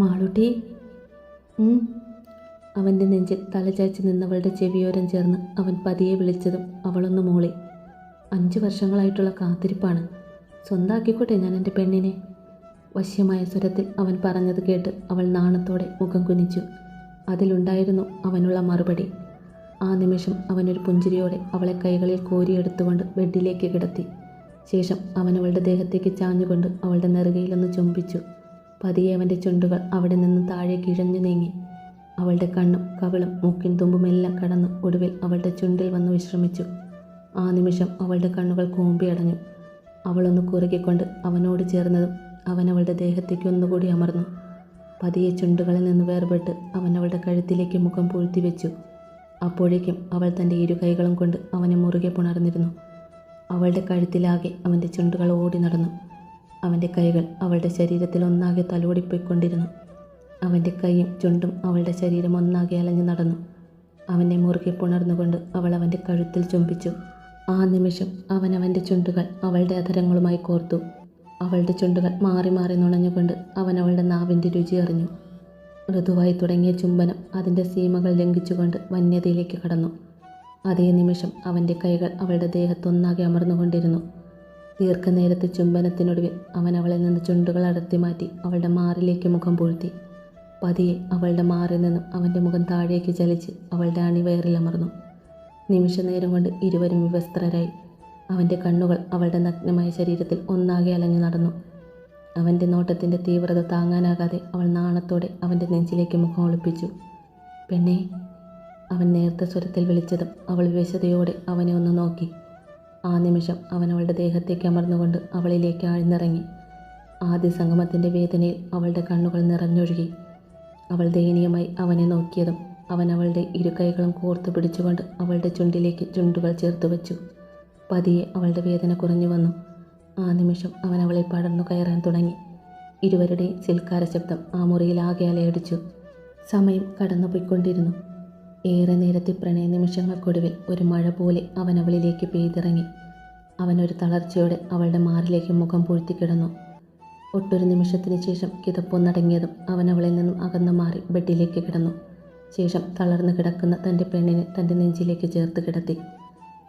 മാളൂട്ടി. അവന്റെ നെഞ്ചിൽ തലചായ്ച്ച് നിന്നവളുടെ ചെവിയോരം ചേർന്ന് അവൻ പതിയെ വിളിച്ചതും അവളൊന്ന് മൂളി. അഞ്ച് വർഷങ്ങളായിട്ടുള്ള കാത്തിരിപ്പാണ്. സ്വന്താക്കിക്കോട്ടെ ഞാൻ എന്റെ പെണ്ണിനെ. വശ്യമായ സ്വരത്തിൽ അവൻ പറഞ്ഞത് കേട്ട് അവൾ നാണത്തോടെ മുഖം കുനിച്ചു. അതിലുണ്ടായിരുന്നു അവനുള്ള മറുപടി. ആ നിമിഷം അവനൊരു പുഞ്ചിരിയോടെ അവളെ കൈകളിൽ കോരിയെടുത്തുകൊണ്ട് ബെഡിലേക്ക് കിടത്തി. ശേഷം അവൻ അവളുടെ ദേഹത്തേക്ക് ചാഞ്ഞുകൊണ്ട് അവളുടെ നെറുകയിലൊന്ന് ചുംബിച്ചു. പതിയെ അവന്റെ ചുണ്ടുകൾ അവിടെ നിന്ന് താഴെ കിഴഞ്ഞു നീങ്ങി. അവളുടെ കണ്ണും കവിളും മൂക്കിൻ തുമ്പുമെല്ലാം കടന്ന് ഒടുവിൽ അവളുടെ ചുണ്ടിൽ വന്ന് വിശ്രമിച്ചു. ആ നിമിഷം അവളുടെ കണ്ണുകൾ കൂമ്പിയടഞ്ഞു അവളൊന്ന് കുറുകിക്കൊണ്ട് അവനോട് ചേർന്നതും അവൻ അവളുടെ ദേഹത്തേക്ക് ഒന്നുകൂടി അമർന്നു. പതിയെ ചുണ്ടുകളിൽ നിന്ന് വേർപെട്ട് അവൻ അവളുടെ കഴുത്തിലേക്ക് മുഖം പൂഴ്ത്തി വെച്ചു അപ്പോഴേക്കും അവൾ തന്റെ ഇരു കൈകളും കൊണ്ട് അവനെ മുറുകെ പുണർന്നിരുന്നു. അവളുടെ കഴുത്തിലാകെ അവന്റെ ചുണ്ടുകൾ ഓടി നടന്നു. അവന്റെ കൈകൾ അവളുടെ ശരീരത്തിൽ ഒന്നാകെ തലോടിപ്പോയിക്കൊണ്ടിരുന്നു. അവന്റെ കൈയും ചുണ്ടും അവളുടെ ശരീരം ഒന്നാകെ അലഞ്ഞു നടന്നു. അവനെ മുറുകെ പുണർന്നുകൊണ്ട് അവൾ അവന്റെ കഴുത്തിൽ ചുംബിച്ചു. ആ നിമിഷം അവൻ അവന്റെ ചുണ്ടുകൾ അവളുടെ അധരങ്ങളുമായി കോർത്തു. അവളുടെ ചുണ്ടുകൾ മാറി മാറി നുണഞ്ഞുകൊണ്ട് അവൻ അവളുടെ നാവിന്റെ രുചി അറിഞ്ഞു. മൃദുവായി തുടങ്ങിയ ചുംബനം അതിന്റെ സീമകൾ ലംഘിച്ചുകൊണ്ട് വന്യതയിലേക്ക് കടന്നു. അതേ നിമിഷം അവന്റെ കൈകൾ അവളുടെ ദേഹത്തൊന്നാകെ അമർന്നുകൊണ്ടിരുന്നു. ദീർഘനേരത്തെ ചുംബനത്തിനൊടുവിൽ അവൻ അവളിൽ നിന്ന് ചുണ്ടുകൾ അടർത്തി മാറ്റി അവളുടെ മാറിലേക്ക് മുഖം പൂഴ്ത്തി. പതിയെ അവളുടെ മാറിൽ നിന്നും അവന്റെ മുഖം താഴേക്ക് ചലിച്ച് അവളുടെ അണിവയറിൽ അമർന്നു. നിമിഷനേരം കൊണ്ട് ഇരുവരും വിവസ്ത്രരായി. അവന്റെ കണ്ണുകൾ അവളുടെ നഗ്നമായ ശരീരത്തിൽ ഒന്നാകെ അലഞ്ഞു നടന്നു. അവന്റെ നോട്ടത്തിന്റെ തീവ്രത താങ്ങാനാകാതെ അവൾ നാണത്തോടെ അവന്റെ നെഞ്ചിലേക്ക് മുഖം ഒളിപ്പിച്ചു. പെണ്ണേ അവൻ നേർത്ത സ്വരത്തിൽ വിളിച്ചതും അവൾ വിശതയോടെ അവനെ ഒന്ന് നോക്കി. ആ നിമിഷം അവൻ അവളുടെ ദേഹത്തേക്ക് അമർന്നുകൊണ്ട് അവളിലേക്ക് ആഴ്ന്നിറങ്ങി. ആദ്യ സംഗമത്തിന്റെ വേദനയിൽ അവളുടെ കണ്ണുകൾ നിറഞ്ഞൊഴുകി. അവൾ ദയനീയമായി അവനെ നോക്കിയതും അവൻ അവളുടെ ഇരു കൈകളും കോർത്തു പിടിച്ചുകൊണ്ട് അവളുടെ ചുണ്ടിലേക്ക് ചുണ്ടുകൾ ചേർത്ത് വെച്ചു. പതിയെ അവളുടെ വേദന കുറഞ്ഞു വന്നു. ആ നിമിഷം അവൻ അവളെ പടർന്നു കയറാൻ തുടങ്ങി. ഇരുവരുടെയും സിൽക്കാര ശബ്ദം ആ മുറിയിൽ ആകെ അലയടിച്ചു. സമയം കടന്നുപോയിക്കൊണ്ടിരുന്നു. ഏറെ നേരത്തെ പ്രണയ നിമിഷങ്ങൾക്കൊടുവിൽ ഒരു മഴ പോലെ അവൻ അവളിലേക്ക് പെയ്തിറങ്ങി. അവനൊരു തളർച്ചയോടെ അവളുടെ മാറിലേക്ക് മുഖം പൂഴ്ത്തിക്കിടന്നു ഒട്ടൊരു നിമിഷത്തിന് ശേഷം കിതപ്പൊന്നടങ്ങിയതും അവൻ അവളിൽ നിന്നും അകന്നു മാറി ബെഡിലേക്ക് കിടന്നു. ശേഷം തളർന്നു കിടക്കുന്ന തന്റെ പെണ്ണിനെ തന്റെ നെഞ്ചിലേക്ക് ചേർത്ത് കിടത്തി.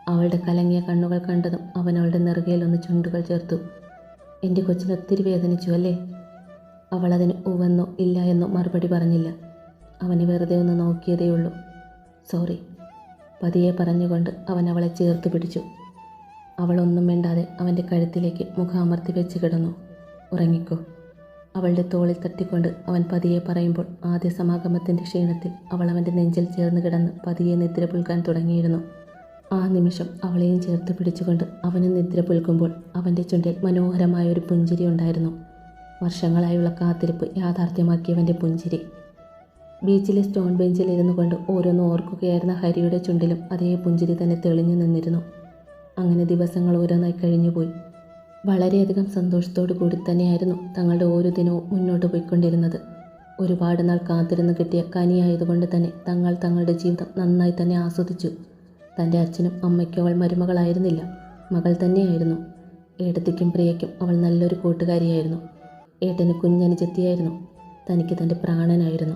അവളുടെ കലങ്ങിയ കണ്ണുകൾ കണ്ടതും അവൻ അവളുടെ നെറുകയിൽ ഒന്ന് ചുണ്ടുകൾ ചേർത്തു. എന്റെ കൊച്ചിന് ഒത്തിരി വേദനിച്ചു അല്ലേ? അവളതിന് ഉവെന്നോ ഇല്ല എന്നോ മറുപടി പറഞ്ഞില്ല. അവനെ വെറുതെ ഒന്ന് നോക്കിയതേയുള്ളൂ. സോറി. പതിയെ പറഞ്ഞുകൊണ്ട് അവൻ അവളെ ചേർത്ത് പിടിച്ചു. അവളൊന്നും മിണ്ടാതെ അവന്റെ കഴുത്തിലേക്ക് മുഖം അമർത്തി വെച്ച് കിടന്നു. ഉറങ്ങിക്കോ. അവളുടെ തോളിൽ തട്ടിക്കൊണ്ട് അവൻ പതിയെ പറയുമ്പോൾ ആദ്യ സമാഗമത്തിന്റെ ക്ഷീണത്തിൽ അവൾ അവന്റെ നെഞ്ചിൽ ചേർന്ന് കിടന്ന് പതിയെ നിദ്ര പുൽക്കാൻ തുടങ്ങിയിരുന്നു. ആ നിമിഷം അവളെയും ചേർത്ത് പിടിച്ചുകൊണ്ട് അവന് നിദ്ര പുൽക്കുമ്പോൾ അവന്റെ ചുണ്ടിൽ മനോഹരമായ ഒരു പുഞ്ചിരി ഉണ്ടായിരുന്നു. വർഷങ്ങളായുള്ള കാത്തിരിപ്പ് യാഥാർത്ഥ്യമാക്കിയവന്റെ പുഞ്ചിരി. ബീച്ചിലെ സ്റ്റോൺ ബെഞ്ചിൽ ഇരുന്നു കൊണ്ട് ഓരോന്ന് ഓർക്കുകയായിരുന്ന ഹരിയുടെ ചുണ്ടിലും അതേ പുഞ്ചിരി തന്നെ തെളിഞ്ഞു നിന്നിരുന്നു. അങ്ങനെ ദിവസങ്ങൾ ഓരോന്നായി കഴിഞ്ഞുപോയി വളരെയധികം സന്തോഷത്തോടു കൂടി തന്നെയായിരുന്നു തങ്ങളുടെ ഓരോ ദിനവും മുന്നോട്ട് പോയിക്കൊണ്ടിരുന്നത്. ഒരുപാട് നാൾ കാത്തിരുന്ന് കിട്ടിയ കനിയായതുകൊണ്ട് തന്നെ തങ്ങൾ തങ്ങളുടെ ജീവിതം നന്നായി തന്നെ ആസ്വദിച്ചു. തന്റെ അച്ഛനും അമ്മയ്ക്കും അവൾ മരുമകളായിരുന്നില്ല. മകൾ തന്നെയായിരുന്നു. ഏട്ടത്തിക്കും പ്രിയയ്ക്കും അവൾ നല്ലൊരു കൂട്ടുകാരിയായിരുന്നു. ഏട്ടന് കുഞ്ഞനുജത്തിയായിരുന്നു. തനിക്ക് തന്റെ പ്രാണനായിരുന്നു.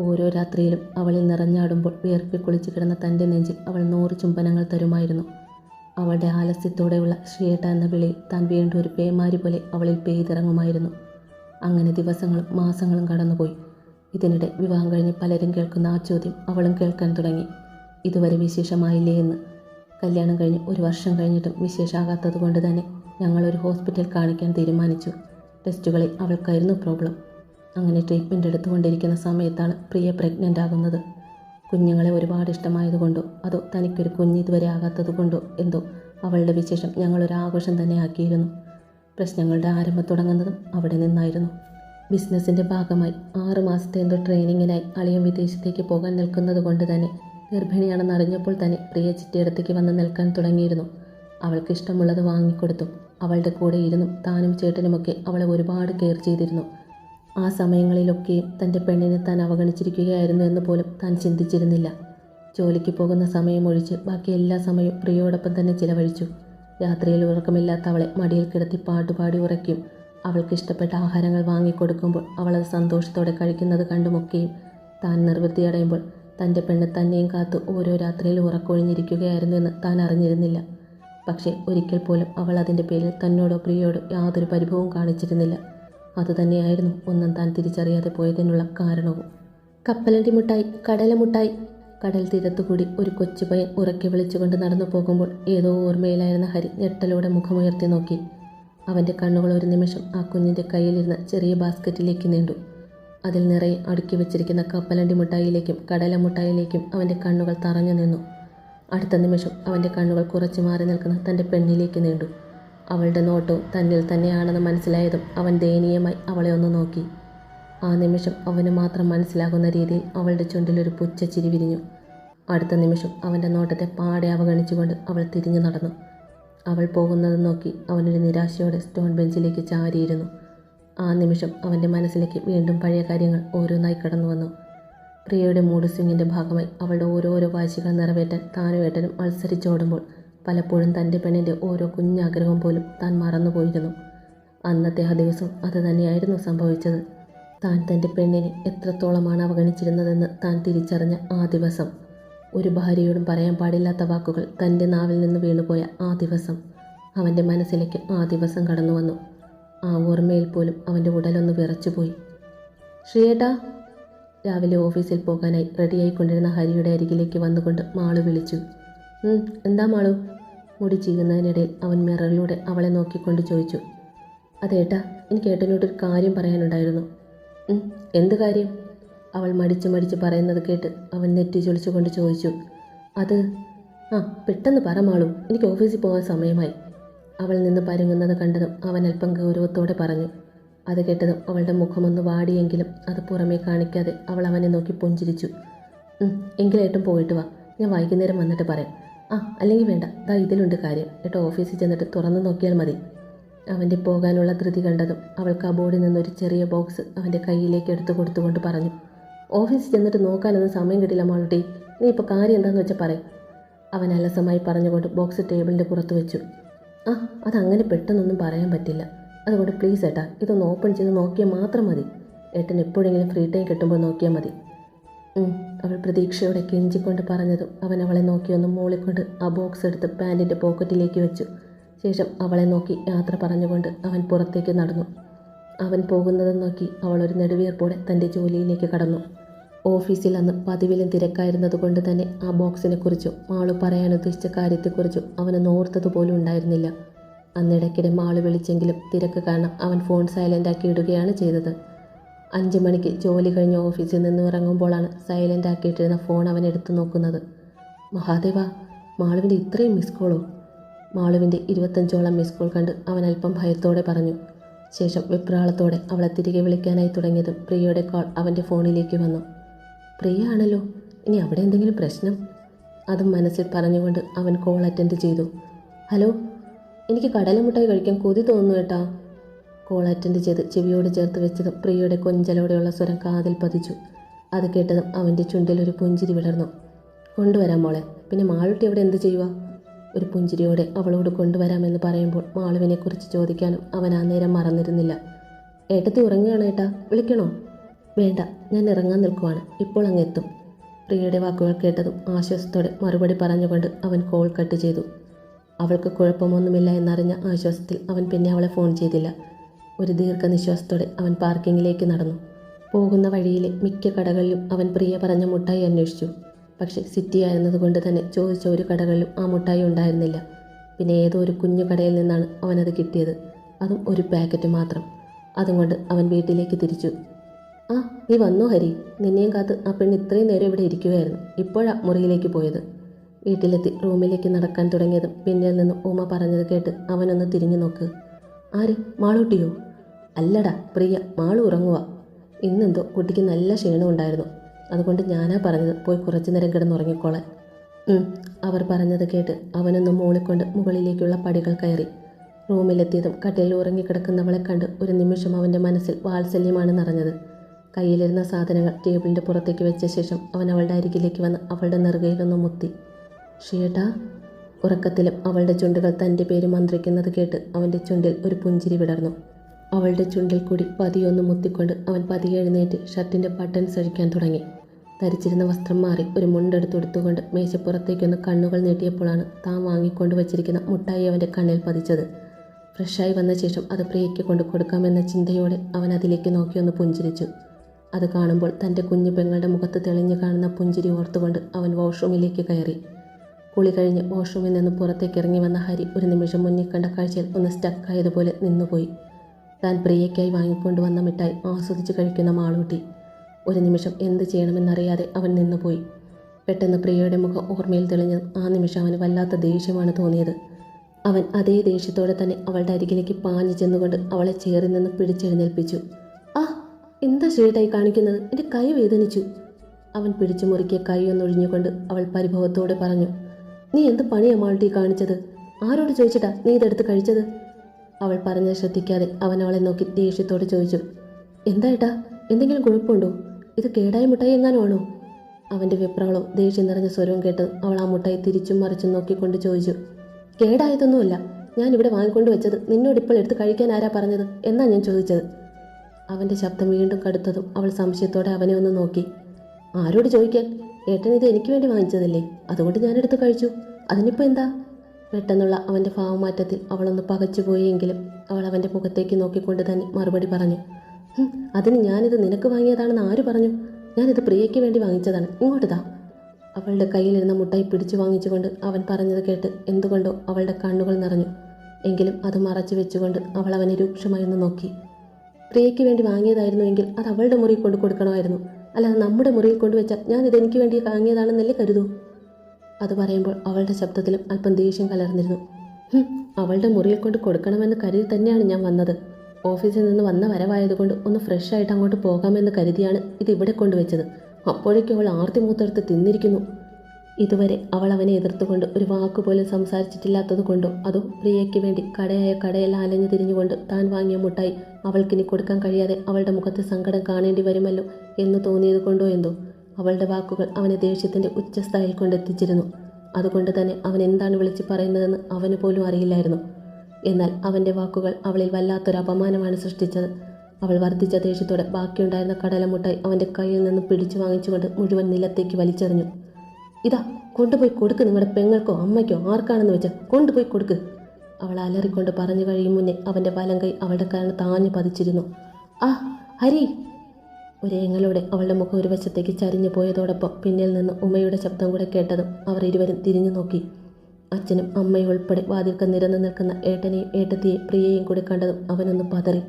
ഓരോ രാത്രിയിലും അവളിൽ നിറഞ്ഞാടുമ്പോൾ വിയർപ്പിൽ കുളിച്ചു കിടന്ന തന്റെ നെഞ്ചിൽ അവൾ നൂറ് ചുംബനങ്ങൾ തരുമായിരുന്നു. അവളുടെ ആലസ്യത്തോടെയുള്ള ശ്രീയേട്ട എന്ന വിളി താൻ വീണ്ടും ഒരു പേമാരി പോലെ അവളിൽ പെയ്തിറങ്ങുമായിരുന്നു. അങ്ങനെ ദിവസങ്ങളും മാസങ്ങളും കടന്നുപോയി. ഇതിനിടെ വിവാഹം കഴിഞ്ഞ് പലരും കേൾക്കുന്ന ആ ചോദ്യം അവളും കേൾക്കാൻ തുടങ്ങി. ഇതുവരെ വിശേഷമായില്ലേ എന്ന്. കല്യാണം കഴിഞ്ഞ് ഒരു വർഷം കഴിഞ്ഞിട്ടും വിശേഷമാകാത്തത് കൊണ്ട് തന്നെ ഞങ്ങളൊരു ഹോസ്പിറ്റൽ കാണിക്കാൻ തീരുമാനിച്ചു. ടെസ്റ്റുകളിൽ അവൾക്കായിരുന്നു പ്രോബ്ലം. അങ്ങനെ ട്രീറ്റ്മെന്റ് എടുത്തുകൊണ്ടിരിക്കുന്ന സമയത്താണ് പ്രിയ പ്രഗ്നന്റ് ആകുന്നത്. കുഞ്ഞുങ്ങളെ ഒരുപാട് ഇഷ്ടമായതുകൊണ്ടോ അതോ തനിക്കൊരു കുഞ്ഞ് ഇതുവരെ ആകാത്തത് കൊണ്ടോ എന്തോ അവളുടെ വിശേഷം ഞങ്ങളൊരു ആഘോഷം തന്നെ ആക്കിയിരുന്നു. പ്രശ്നങ്ങളുടെ ആരംഭം തുടങ്ങുന്നതും അവിടെ നിന്നായിരുന്നു. ബിസിനസ്സിന്റെ ഭാഗമായി ആറു മാസത്തെ എന്തോ ട്രെയിനിങ്ങിനായി അളിയൻ വിദേശത്തേക്ക് പോകാൻ നിൽക്കുന്നത് കൊണ്ട് തന്നെ ഗർഭിണിയാണെന്ന് അറിഞ്ഞപ്പോൾ തന്നെ പ്രിയ ചിറ്റയിടത്തേക്ക് വന്ന് നിൽക്കാൻ തുടങ്ങിയിരുന്നു. അവൾക്ക് ഇഷ്ടമുള്ളത് വാങ്ങിക്കൊടുത്തു. അവളുടെ കൂടെ ഇരുന്നും താനും ചേട്ടനുമൊക്കെ അവളെ ഒരുപാട് കെയർ ചെയ്തിരുന്നു. ആ സമയങ്ങളിലൊക്കെ തന്റെ പെണ്ണിനെ താൻ അവഗണിച്ചിരിക്കുകയായിരുന്നു എന്ന് പോലും താൻ ചിന്തിച്ചിരുന്നില്ല. ജോലിക്ക് പോകുന്ന സമയം ഒഴിച്ച് ബാക്കി എല്ലാ സമയവും പ്രിയോടൊപ്പം തന്നെ ചിലവഴിച്ചു. രാത്രിയിൽ ഉറക്കമില്ലാത്ത അവളെ മടിയിൽ കിടത്തി പാട്ടുപാടി ഉറയ്ക്കും. അവൾക്ക് ഇഷ്ടപ്പെട്ട ആഹാരങ്ങൾ വാങ്ങിക്കൊടുക്കുമ്പോൾ അവളത് സന്തോഷത്തോടെ കഴിക്കുന്നത് കണ്ടുമൊക്കെയും താൻ നിർവൃത്തിയടയുമ്പോൾ തന്റെ പെണ്ണ് തന്നെയും കാത്തു ഓരോ രാത്രിയിൽ ഉറക്കൊഴിഞ്ഞിരിക്കുകയായിരുന്നു എന്ന് താൻ അറിഞ്ഞിരുന്നില്ല. പക്ഷേ ഒരിക്കൽ പോലും അവൾ അതിന്റെ പേരിൽ തന്നോടോ പ്രിയോടോ യാതൊരു പരിഭവവും കാണിച്ചിരുന്നില്ല. അതുതന്നെയായിരുന്നു ഒന്നും താൻ തിരിച്ചറിയാതെ പോയതിനുള്ള കാരണവും. കപ്പലണ്ടി മുട്ടായി കടലമുട്ടായി കടൽ തീരത്തുകൂടി ഒരു കൊച്ചുപയ്യൻ ഉറക്കി വിളിച്ചുകൊണ്ട് നടന്നു പോകുമ്പോൾ ഏതോ ഓർമ്മയിലായിരുന്ന ഹരി ഞെട്ടലോടെ മുഖമുയർത്തി നോക്കി. അവന്റെ കണ്ണുകൾ ഒരു നിമിഷം ആ കുഞ്ഞിന്റെ കയ്യിലിരുന്ന ചെറിയ ബാസ്ക്കറ്റിലേക്ക് നീണ്ടു. അതിൽ നിറയെ അടുക്കി വെച്ചിരിക്കുന്ന കപ്പലണ്ടി മുട്ടായിലേക്കും കടല മുട്ടായിലേക്കും അവന്റെ കണ്ണുകൾ തറഞ്ഞു നിന്നു. അടുത്ത നിമിഷം അവന്റെ കണ്ണുകൾ കുറച്ച് മാറി നിൽക്കുന്ന തന്റെ പെണ്ണിലേക്ക് നീണ്ടു. അവളുടെ നോട്ടവും തന്നിൽ തന്നെയാണെന്ന് മനസ്സിലായതും അവൻ ദയനീയമായി അവളെ ഒന്ന് നോക്കി. ആ നിമിഷം അവന് മാത്രം മനസ്സിലാകുന്ന രീതിയിൽ അവളുടെ ചുണ്ടിലൊരു പുച്ഛച്ചിരി വിരിഞ്ഞു. അടുത്ത നിമിഷം അവന്റെ നോട്ടത്തെ പാടെ അവഗണിച്ചുകൊണ്ട് അവൾ തിരിഞ്ഞു നടന്നു. അവൾ പോകുന്നത് നോക്കി അവനൊരു നിരാശയോടെ സ്റ്റോൺ ബെഞ്ചിലേക്ക് ചാരിയിരുന്നു. ആ നിമിഷം അവന്റെ മനസ്സിലേക്ക് വീണ്ടും പഴയ കാര്യങ്ങൾ ഓരോന്നായി കടന്നു വന്നു. പ്രിയയുടെ മൂഡ് സ്വിങ്ങിന്റെ ഭാഗമായി അവളുടെ ഓരോരോ വാശികൾ നിറവേറ്റാൻ താനും ഏട്ടനും മത്സരിച്ചോടുമ്പോൾ പലപ്പോഴും തന്റെ പെണ്ണിന്റെ ഓരോ കുഞ്ഞാഗ്രഹം പോലും താൻ മറന്നുപോയിരുന്നു. അന്നത്തെ ആ ദിവസം അത് തന്നെയായിരുന്നു സംഭവിച്ചത്. താൻ തന്റെ പെണ്ണിനെ എത്രത്തോളമാണ് അവഗണിച്ചിരുന്നതെന്ന് താൻ തിരിച്ചറിഞ്ഞ ആ ദിവസം. ഒരു ഭാര്യയോടും പറയാൻ പാടില്ലാത്ത വാക്കുകൾ തന്റെ നാവിൽ നിന്ന് വീണുപോയ ആ ദിവസം. അവന്റെ മനസ്സിലേക്ക് ആ ദിവസം കടന്നു വന്നു ആ ഓർമ്മയിൽ പോലും അവന്റെ ഉടലൊന്ന് വിറച്ചുപോയി. ശ്രീയേട്ടാ രാവിലെ ഓഫീസിൽ പോകാനായി റെഡിയായിക്കൊണ്ടിരുന്ന ഹരിയുടെ അരികിലേക്ക് വന്നുകൊണ്ട് മാളു വിളിച്ചു. എന്താ മാളു? മുടി ചീകുന്നതിനിടയിൽ അവൻ മിററിലൂടെ അവളെ നോക്കിക്കൊണ്ട് ചോദിച്ചു അതേട്ടാ എനിക്ക് ഏട്ടനോടൊരു കാര്യം പറയാനുണ്ടായിരുന്നു. എന്ത് കാര്യം? അവൾ മടിച്ച് മടിച്ച് പറയുന്നത് കേട്ട് അവൻ നെറ്റി ചൊളിച്ചുകൊണ്ട് ചോദിച്ചു അത് ആ പെട്ടെന്ന് പറമാളൂ എനിക്ക് ഓഫീസിൽ പോകാൻ സമയമായി. അവൾ നിന്ന് പരുങ്ങുന്നത് കണ്ടതും അവൻ അല്പം ഗൗരവത്തോടെ പറഞ്ഞു അത് കേട്ടതും അവളുടെ മുഖമൊന്ന് വാടിയെങ്കിലും അത് പുറമേ കാണിക്കാതെ അവൾ അവനെ നോക്കി പുഞ്ചിരിച്ചു "ഉം, എങ്കിലേട്ടും പോയിട്ട് വാ ഞാൻ വൈകുന്നേരം വന്നിട്ട് പറയാം. ആ അല്ലെങ്കിൽ വേണ്ട. ദാ ഇതിലുണ്ട് കാര്യം. കേട്ടോ ഓഫീസിൽ ചെന്നിട്ട് തുറന്നു നോക്കിയാൽ മതി. അവന്റെ പോകാനുള്ള ധൃതി കണ്ടതും അവൾക്ക് ആ ബോർഡിൽ നിന്നൊരു ചെറിയ ബോക്സ് അവന്റെ കയ്യിലേക്ക് എടുത്തു കൊടുത്തുകൊണ്ട് പറഞ്ഞു. ഓഫീസിൽ ചെന്നിട്ട് നോക്കാനൊന്നും സമയം കിട്ടില്ല മാളുട്ടി. നീ ഇപ്പോൾ കാര്യം എന്താണെന്ന് വെച്ചാൽ പറയും. അവൻ അലസമായി പറഞ്ഞുകൊണ്ട് ബോക്സ് ടേബിളിന്റെ പുറത്ത് വെച്ചു. ആ അതങ്ങനെ പെട്ടെന്നൊന്നും പറയാൻ പറ്റില്ല. അതുകൊണ്ട് പ്ലീസ് ഏട്ടാ ഇതൊന്ന് ഓപ്പൺ ചെയ്ത് നോക്കിയാൽ മാത്രം മതി. ഏട്ടൻ എപ്പോഴെങ്കിലും ഫ്രീ ടൈം കിട്ടുമ്പോൾ നോക്കിയാൽ മതി. പ്രതീക്ഷയോടെ കെഞ്ചിക്കൊണ്ട് പറഞ്ഞതും അവൻ അവളെ നോക്കി ഒന്ന് മൂളിക്കൊണ്ട് ആ ബോക്സ് എടുത്ത് പാന്റിന്റെ പോക്കറ്റിലേക്ക് വെച്ചു. ശേഷം അവളെ നോക്കി യാത്ര പറഞ്ഞുകൊണ്ട് അവൻ പുറത്തേക്ക് നടന്നു. അവൻ പോകുന്നത് നോക്കി അവൾ ഒരു നെടുവീർപ്പോടെ തന്റെ ജോലിയിലേക്ക് കടന്നു. ഓഫീസിൽ അന്ന് പതിവിലും തിരക്കായിരുന്നതുകൊണ്ട് തന്നെ ആ ബോക്സിനെക്കുറിച്ചും മാൾ പറയാൻ ഉദ്ദേശിച്ച കാര്യത്തെക്കുറിച്ചും അവനൊന്ന് ഓർത്തത് പോലും ഉണ്ടായിരുന്നില്ല. അന്നിടയ്ക്കിടെ മാൾ വിളിച്ചെങ്കിലും തിരക്ക് കാരണം അവൻ ഫോൺ സൈലന്റാക്കി ഇടുകയാണ് ചെയ്തത്. അഞ്ച് മണിക്ക് ജോലി കഴിഞ്ഞ് ഓഫീസിൽ നിന്ന് ഇറങ്ങുമ്പോഴാണ് സൈലന്റ് ആക്കിയിട്ടിരുന്ന ഫോൺ അവൻ എടുത്തു നോക്കുന്നത്. മഹാദേവ മാളുവിന്റെ ഇത്രയും മിസ് കോളോ മാളുവിന്റെ ഇരുപത്തഞ്ചോളം മിസ് കോൾ കണ്ട് അവൻ അല്പം ഭയത്തോടെ പറഞ്ഞു. ശേഷം വെപ്രാളത്തോടെ അവളെ തിരികെ വിളിക്കാനായി തുടങ്ങിയതും പ്രിയയുടെ കോൾ അവന്റെ ഫോണിലേക്ക് വന്നു. പ്രിയ ആണല്ലോ ഇനി അവിടെ എന്തെങ്കിലും പ്രശ്നം? അതും മനസ്സിൽ പറഞ്ഞുകൊണ്ട് അവൻ കോൾ അറ്റൻഡ് ചെയ്തു. ഹലോ എനിക്ക് കടലമുട്ടായി കഴിക്കാൻ കൊതി തോന്നുന്നു കേട്ടാ. കോൾ അറ്റൻഡ് ചെവിയോട് ചേർത്ത് വെച്ചതും പ്രിയയുടെ കൊഞ്ചലോടെയുള്ള സ്വരം കാതിൽ പതിച്ചു. അത് കേട്ടതും അവന്റെ ചുണ്ടിൽ ഒരു പുഞ്ചിരി വിടർന്നു കൊണ്ടുവരാം മോളെ. പിന്നെ മാളുട്ടി അവിടെ എന്ത് ചെയ്യുക ഒരു പുഞ്ചിരിയോടെ അവളോട് കൊണ്ടുവരാമെന്ന് പറയുമ്പോൾ മാളുവിനെക്കുറിച്ച് ചോദിക്കാനും അവൻ ആ നേരം മറന്നിരുന്നില്ല. ഏട്ടത്തി ഉറങ്ങുകയാണ് ഏട്ടാ. വിളിക്കണോ? വേണ്ട. ഞാൻ ഇറങ്ങാൻ നിൽക്കുവാണ്. ഇപ്പോൾ അങ്ങ് എത്തും. പ്രിയയുടെ വാക്കുകൾ കേട്ടതും ആശ്വാസത്തോടെ മറുപടി പറഞ്ഞുകൊണ്ട് അവൻ കോൾ കട്ട് ചെയ്തു. അവൾക്ക് കുഴപ്പമൊന്നുമില്ല എന്നറിഞ്ഞ ആശ്വാസത്തിൽ അവൻ പിന്നെ അവളെ ഫോൺ ചെയ്തില്ല. ഒരു ദീർഘനിശ്വാസത്തോടെ അവൻ പാർക്കിങ്ങിലേക്ക് നടന്നു. പോകുന്ന വഴിയിലെ മിക്ക കടകളിലും അവൻ പ്രിയ പറഞ്ഞ മുട്ടായി അന്വേഷിച്ചു. പക്ഷെ സിറ്റി ആയിരുന്നതുകൊണ്ട് തന്നെ ചോദിച്ച ഒരു കടകളിലും ആ മുട്ടായി ഉണ്ടായിരുന്നില്ല. പിന്നെ ഏതോ ഒരു കുഞ്ഞു കടയിൽ നിന്നാണ് അവനത് കിട്ടിയത്. അതും ഒരു പാക്കറ്റ് മാത്രം. അതുകൊണ്ട് അവൻ വീട്ടിലേക്ക് തിരിച്ചു. ആ നീ വന്നോ ഹരി. നിന്നെയും കാത്ത് ആ പെണ്ണ് ഇത്രയും നേരം ഇവിടെ ഇരിക്കുകയായിരുന്നു ഇപ്പോഴാ മുറിയിലേക്ക് പോയത്. വീട്ടിലെത്തി റൂമിലേക്ക് നടക്കാൻ തുടങ്ങിയതും പിന്നിൽ നിന്ന് ഉമ പറഞ്ഞത് കേട്ട് അവനൊന്ന് തിരിഞ്ഞു നോക്ക്. ആര്? മാളൂട്ടിയോ? അല്ലടാ പ്രിയ മാളു ഉറങ്ങുക ഇന്നെന്തോ കുട്ടിക്ക് നല്ല ക്ഷീണം ഉണ്ടായിരുന്നു. അതുകൊണ്ട് ഞാനാ പറഞ്ഞത് പോയി കുറച്ചു നേരം കിടന്നുറങ്ങിക്കോളാൻ. അവർ പറഞ്ഞത് കേട്ട് അവനൊന്ന് മൂളിക്കൊണ്ട് മുകളിലേക്കുള്ള പടികൾ കയറി. റൂമിലെത്തിയതും കട്ടിലിൽ ഉറങ്ങിക്കിടക്കുന്നവളെ കണ്ട് ഒരു നിമിഷം അവന്റെ മനസ്സിൽ വാത്സല്യമാണ് നിറഞ്ഞത്. കയ്യിലിരുന്ന സാധനങ്ങൾ ടേബിളിന്റെ പുറത്തേക്ക് വെച്ച ശേഷം അവൻ അവളുടെ അരികിലേക്ക് വന്ന് അവളുടെ നെറുകയിലൊന്ന് മുത്തി. ഷേട്ടാ ഉറക്കത്തിലും അവളുടെ ചുണ്ടുകൾ തന്റെ പേര് മന്ത്രിക്കുന്നത് കേട്ട് അവന്റെ ചുണ്ടിൽ ഒരു പുഞ്ചിരി വിടർന്നു. അവളുടെ ചുണ്ടിൽ കൂടി പതിയൊന്ന് മുത്തിക്കൊണ്ട് അവൻ പതിയെ എഴുന്നേറ്റ് ഷർട്ടിന്റെ ബട്ടൺ സഴിക്കാൻ തുടങ്ങി. ധരിച്ചിരുന്ന വസ്ത്രം മാറി ഒരു മുണ്ടെടുത്തെടുത്തുകൊണ്ട് മേശപ്പുറത്തേക്കൊന്ന് കണ്ണുകൾ നീട്ടിയപ്പോഴാണ് താൻ വാങ്ങിക്കൊണ്ട് വച്ചിരിക്കുന്ന മുട്ടായി അവന്റെ കണ്ണിൽ പതിച്ചത്. ഫ്രഷായി വന്ന ശേഷം അത് പ്രിയയ്ക്ക് കൊണ്ട് കൊടുക്കാമെന്ന ചിന്തയോടെ അവൻ അതിലേക്ക് നോക്കിയൊന്ന് പുഞ്ചിരിച്ചു. അത് കാണുമ്പോൾ തന്റെ കുഞ്ഞു പെങ്ങളുടെ മുഖത്ത് തെളിഞ്ഞു കാണുന്ന പുഞ്ചിരി ഓർത്തുകൊണ്ട് അവൻ വാഷ്റൂമിലേക്ക് കയറി. കുളി കഴിഞ്ഞ് വാഷ്റൂമിൽ നിന്ന് പുറത്തേക്ക് ഇറങ്ങി വന്ന ഹരി ഒരു നിമിഷം മുന്നിൽ കണ്ട കാഴ്ചയിൽ ഒന്ന് സ്റ്റക്കായതുപോലെ നിന്നുപോയി. താൻ പ്രിയയ്ക്കായി വാങ്ങിക്കൊണ്ടുവന്ന മിഠായി ആസ്വദിച്ച് കഴിക്കുന്ന മാളൂട്ടി. ഒരു നിമിഷം എന്ത് ചെയ്യണമെന്നറിയാതെ അവൻ നിന്നുപോയി. പെട്ടെന്ന് പ്രിയയുടെ മുഖം ഓർമ്മയിൽ തെളിഞ്ഞത് ആ നിമിഷം അവന് വല്ലാത്ത ദേഷ്യമാണ് തോന്നിയത്. അവൻ അതേ ദേഷ്യത്തോടെ തന്നെ അവളുടെ അരികിലേക്ക് പാഞ്ഞു ചെന്നുകൊണ്ട് അവളെ ചേറി നിന്ന് പിടിച്ചെഴുന്നേൽപ്പിച്ചു. ആ എന്താ ശ്രീട്ടായി കാണിക്കുന്നത്? എന്റെ കൈ വേദനിച്ചു. അവൻ പിടിച്ചു മുറുക്കിയ കൈ ഒന്നൊഴിഞ്ഞുകൊണ്ട് അവൾ പരിഭവത്തോടെ പറഞ്ഞു നീ എന്ത് പണിയാ മാൾട്ടി കാണിച്ചത്? ആരോട് ചോദിച്ചിട്ടാ നീ ഇതെടുത്ത് കഴിച്ചത്? അവൾ പറഞ്ഞ ശ്രദ്ധിക്കാതെ അവൻ അവളെ നോക്കി ദേഷ്യത്തോടെ ചോദിച്ചു. എന്താ ഏട്ടാ? എന്തെങ്കിലും കുഴപ്പമുണ്ടോ? ഇത് കേടായ മുട്ടായി എങ്ങാനുമാണോ അവന്റെ വിപ്രാളവും ദേഷ്യം നിറഞ്ഞ സ്വരവും കേട്ട് അവൾ ആ മുട്ടായി തിരിച്ചും മറിച്ചും നോക്കിക്കൊണ്ട് ചോദിച്ചു. കേടായതൊന്നുമല്ല. ഞാൻ ഇവിടെ വാങ്ങിക്കൊണ്ട് വെച്ചത് നിന്നോട് ഇപ്പോൾ എടുത്ത് കഴിക്കാൻ ആരാ പറഞ്ഞത്? എന്നാ ഞാൻ ചോദിച്ചത്. അവന്റെ ശബ്ദം വീണ്ടും കടുത്തതും അവൾ സംശയത്തോടെ അവനെ ഒന്ന് നോക്കി. ആരോട് ചോദിക്കാൻ? ഏട്ടൻ ഇത് എനിക്ക് വേണ്ടി വാങ്ങിച്ചതല്ലേ? അതുകൊണ്ട് ഞാനെടുത്ത് കഴിച്ചു. അതിനിപ്പോൾ എന്താ? പെട്ടെന്നുള്ള അവന്റെ ഭാവമാറ്റത്തിൽ അവളൊന്ന് പകച്ചുപോയെങ്കിലും അവൾ അവന്റെ മുഖത്തേക്ക് നോക്കിക്കൊണ്ട് തന്നെ മറുപടി പറഞ്ഞു "ഹും, അതിന് ഞാനിത് നിനക്ക് വാങ്ങിയതാണെന്ന് ആര് പറഞ്ഞു? ഞാനിത് പ്രിയയ്ക്ക് വേണ്ടി വാങ്ങിച്ചതാണ്. ഇങ്ങോട്ട് താ അവളുടെ കയ്യിലിരുന്ന മുട്ടായി പിടിച്ചു വാങ്ങിച്ചുകൊണ്ട് അവൻ പറഞ്ഞത് കേട്ട് എന്തുകൊണ്ടോ അവളുടെ കണ്ണുകൾ നിറഞ്ഞു. എങ്കിലും അത് മറച്ചു വെച്ചുകൊണ്ട് അവൾ അവനെ രൂക്ഷമായി ഒന്ന് നോക്കി. പ്രിയയ്ക്ക് വേണ്ടി വാങ്ങിയതായിരുന്നുവെങ്കിൽ അത് അവളുടെ മുറി കൊണ്ട് കൊടുക്കണമായിരുന്നു. അല്ലാതെ നമ്മുടെ മുറിയിൽ കൊണ്ടുവച്ചാൽ ഞാൻ ഇത് എനിക്ക് വേണ്ടി വാങ്ങിയതാണെന്നല്ലേ കരുതൂ. അത് പറയുമ്പോൾ അവളുടെ ശബ്ദത്തിലും അല്പം ദേഷ്യം കലർന്നിരുന്നു. "ഹും, അവളുടെ മുറിയിൽ കൊണ്ട് കൊടുക്കണമെന്ന് കരുതി തന്നെയാണ് ഞാൻ വന്നത്. ഓഫീസിൽ നിന്ന് വന്ന വരവായതുകൊണ്ട് ഒന്ന് ഫ്രഷ് ആയിട്ട് അങ്ങോട്ട് പോകാമെന്ന് കരുതിയാണ് ഇത് ഇവിടെ കൊണ്ടുവച്ചത്. അപ്പോഴേക്കും അവൾ ആർത്തി മൂത്തെടുത്ത് തിന്നിരിക്കുന്നു. ഇതുവരെ അവൾ അവനെ എതിർത്തുകൊണ്ട് ഒരു വാക്കുപോലും സംസാരിച്ചിട്ടില്ലാത്തത് കൊണ്ടോ അതോ പ്രിയയ്ക്ക് വേണ്ടി കടയായ കടയിൽ അലഞ്ഞു തിരിഞ്ഞുകൊണ്ട് താൻ വാങ്ങിയ മുട്ടായി അവൾക്കിനി കൊടുക്കാൻ കഴിയാതെ അവളുടെ മുഖത്ത് സങ്കടം കാണേണ്ടി വരുമല്ലോ എന്ന് തോന്നിയത് കൊണ്ടോ എന്തോ. അവളുടെ വാക്കുകൾ അവനെ ദേഷ്യത്തിന്റെ ഉച്ചസ്ഥായിൽ കൊണ്ടെത്തിച്ചിരുന്നു. അതുകൊണ്ട് തന്നെ അവൻ എന്താണ് വിളിച്ച് പറയുന്നതെന്ന് അവന് പോലും അറിയില്ലായിരുന്നു. എന്നാൽ അവന്റെ വാക്കുകൾ അവളിൽ വല്ലാത്തൊരു അപമാനമാണ് സൃഷ്ടിച്ചത്. അവൾ വർദ്ധിച്ച ദേഷ്യത്തോടെ ബാക്കിയുണ്ടായിരുന്ന കടലമുട്ടായി അവന്റെ കയ്യിൽ നിന്ന് പിടിച്ചു വാങ്ങിച്ചുകൊണ്ട് മുഴുവൻ നിലത്തേക്ക് വലിച്ചെറിഞ്ഞു. ഇതാ കൊണ്ടുപോയി കൊടുക്ക് നിങ്ങളുടെ പെങ്ങൾക്കോ അമ്മയ്ക്കോ ആർക്കാണെന്ന് വെച്ച് കൊണ്ടുപോയി കൊടുക്ക്. അവൾ അലറിക്കൊണ്ട് പറഞ്ഞു കഴിയും മുന്നേ അവന്റെ വലം കൈ അവളുടെ കാരണം താഞ്ഞു പതിച്ചിരുന്നു. ആ ഹരി. ഒരേങ്ങളോടെ അവളുടെ മുഖം ഒരു വശത്തേക്ക് ചരിഞ്ഞു പോയതോടൊപ്പം പിന്നിൽ നിന്ന് ഉമ്മയുടെ ശബ്ദം കൂടെ കേട്ടതും അവർ ഇരുവരും തിരിഞ്ഞു നോക്കി. അച്ഛനും അമ്മയും ഉൾപ്പെടെ വാതിൽക്ക് നിരന്നു നിൽക്കുന്ന ഏട്ടനെയും ഏട്ടത്തിയെയും പ്രിയയെയും കൂടി കണ്ടതും അവനൊന്ന് പതറി.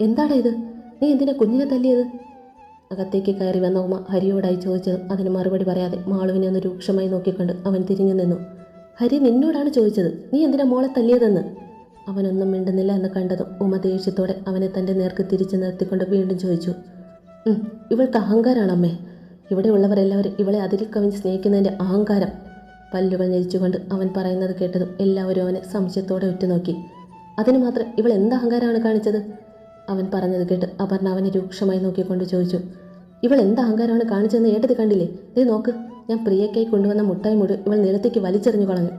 എന്താടാ ഇത്? നീ എന്തിനാ കുഞ്ഞിനെ തല്ലിയത്? അകത്തേക്ക് കയറി വന്ന ഉമ ഹരിയോടായി ചോദിച്ചതും അതിന് മറുപടി പറയാതെ മാളുവിനെ ഒന്ന് രൂക്ഷമായി നോക്കിക്കൊണ്ട് അവൻ തിരിഞ്ഞു നിന്നു. ഹരി നിന്നോടാണ് ചോദിച്ചത്. നീ എന്തിനാ മോളെ തല്ലിയതെന്ന്? അവനൊന്നും മിണ്ടുന്നില്ല എന്ന് കണ്ടതും ഉമ ദേഷ്യത്തോടെ അവനെ തന്റെ നേർക്ക് തിരിച്ചു നിർത്തിക്കൊണ്ട് വീണ്ടും ചോദിച്ചു. ഇവൾക്ക് അഹങ്കാരമാണ് അമ്മേ ഇവിടെ ഉള്ളവരെല്ലാവരും ഇവളെ അതിൽ കവിഞ്ഞ് സ്നേഹിക്കുന്നതിന്റെ അഹങ്കാരം. പല്ലുകൾ ഞെരിച്ചുകൊണ്ട് അവൻ പറയുന്നത് കേട്ടതും എല്ലാവരും അവനെ സംശയത്തോടെ ഉറ്റുനോക്കി. അതിന് മാത്രം ഇവൾ എന്ത് അഹങ്കാരമാണ് കാണിച്ചത്? അവൻ പറഞ്ഞത് കേട്ട് അപർണ അവനെ രൂക്ഷമായി നോക്കിക്കൊണ്ട് ചോദിച്ചു ഇവൾ എന്ത് അഹങ്കാരമാണ് കാണിച്ചതെന്ന് ഏട്ടത് കണ്ടില്ലേ? ദേ നോക്ക് ഞാൻ പ്രിയക്കായി കൊണ്ടുവന്ന മുട്ടായി മുഴു ഇവൾ നിലത്തേക്ക് വലിച്ചെറിഞ്ഞു കളഞ്ഞു.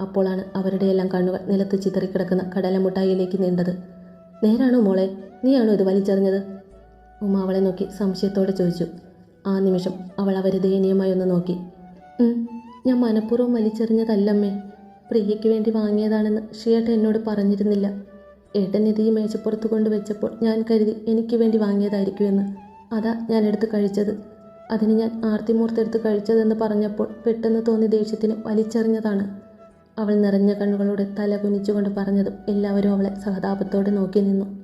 അപ്പോഴാണ് അവരുടെയെല്ലാം കണ്ണുകൾ നിലത്ത് ചിതറിക്കിടക്കുന്ന കടല മുട്ടായിയിലേക്ക് നീണ്ടത്. നേരാണോ മോളെ? നീയാണോ ഇത് വലിച്ചെറിഞ്ഞത്? ഉമ്മ അവളെ നോക്കി സംശയത്തോടെ ചോദിച്ചു. ആ നിമിഷം അവൾ അവരെ ദയനീയമായി ഒന്ന് നോക്കി. "ഉം, ഞാൻ മനഃപൂർവം വലിച്ചെറിഞ്ഞതല്ലമ്മേ. പ്രിയയ്ക്ക് വേണ്ടി വാങ്ങിയതാണെന്ന് ഷിയേട്ട എന്നോട് പറഞ്ഞിരുന്നില്ല. ഏട്ടൻ ഇത് ഈ മേശപ്പുറത്ത് കൊണ്ടുവച്ചപ്പോൾ ഞാൻ കരുതി എനിക്ക് വേണ്ടി വാങ്ങിയതായിരിക്കുമെന്ന് അതാ ഞാൻ എടുത്ത് കഴിച്ചത്. അതിന് ഞാൻ ആർത്തിമൂർത്തെടുത്ത് കഴിച്ചതെന്ന് പറഞ്ഞപ്പോൾ പെട്ടെന്ന് തോന്നി ദേഷ്യത്തിന് വലിച്ചെറിഞ്ഞതാണ്. അവൾ നിറഞ്ഞ കണ്ണുകളോടെ തല കുനിച്ചുകൊണ്ട് പറഞ്ഞതും എല്ലാവരും അവളെ സഹതാപത്തോടെ നോക്കി നിന്നു.